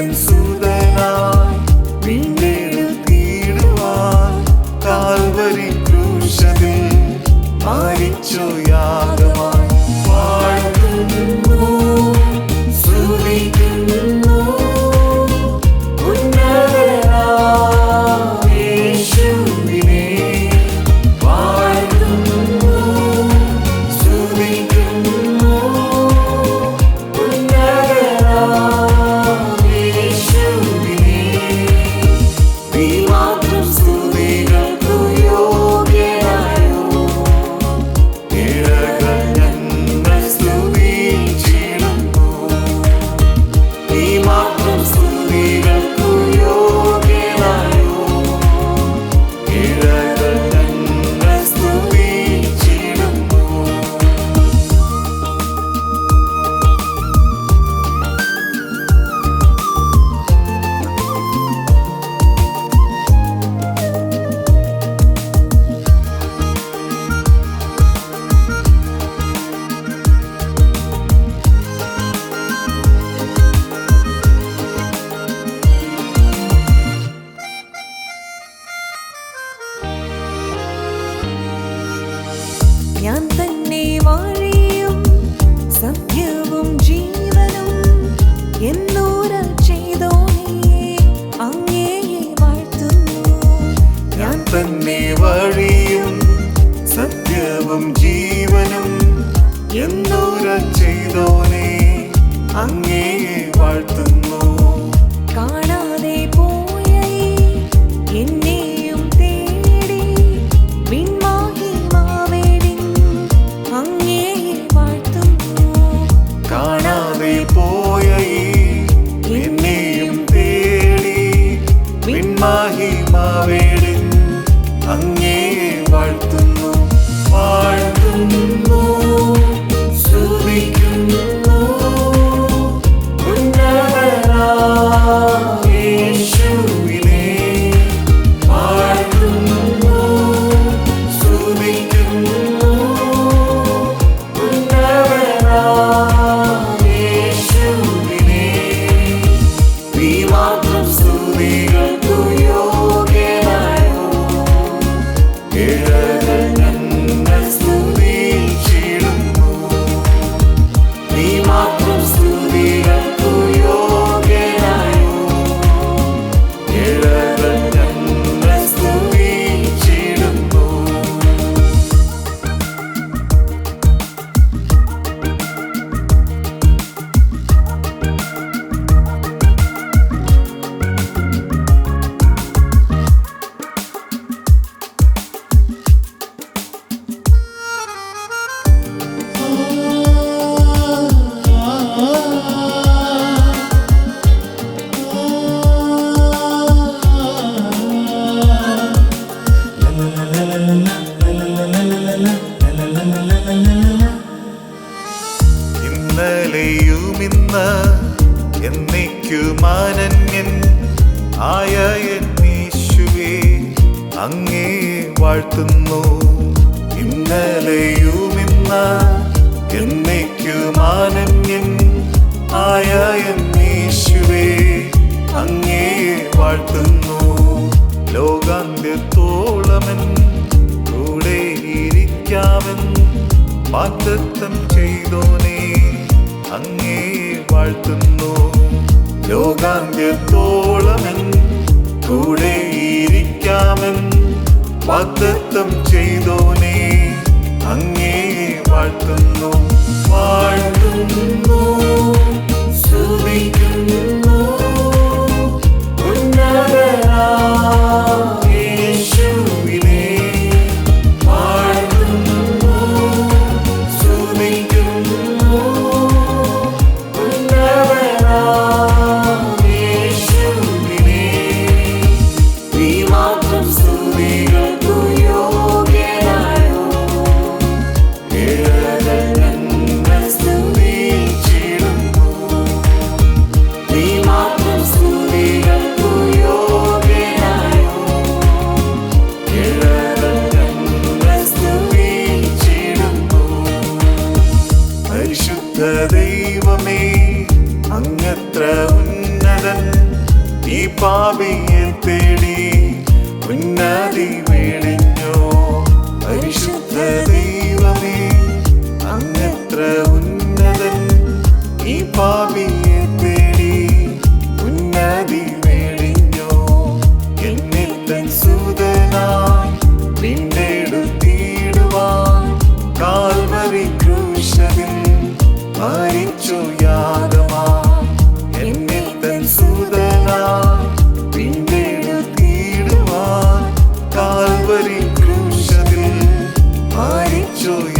Sen su ഞാൻ തന്നെ വാഴിയും സത്യവും ജീവനും അങ്ങേയെ വാഴ്ത്തുന്നു. ഞാൻ തന്നെ വാഴിയും സത്യവും ജീവനും moto യോഗ്യമാനന്യൻ ആയ എന്നീശുവേ അങ്ങേ വാഴ്ത്തുന്നു. ഇന്നലെയുമിന്ന എന്നേക്കുമാനന്യൻ ആയ എന്നീശുവേ അങ്ങേ വാഴ്ത്തുന്നു. ലോകാന്ത്യത്തോളമൻ കൂടെ ഇരിക്കാമൻ വാക്തത്വം ചെയ്തോനെ അങ്ങേ വാഴ്ത്തുന്നു. ലോകാന്ത്യത്തോളമെൻ കൂടെ ഇരിക്കാമെൻ വാഗ്ദത്തം ചെയ്തോനെ അങ്ങേ വാഴ്ത്തുന്നു വാഴ്ത്തുന്നു. Oh yeah.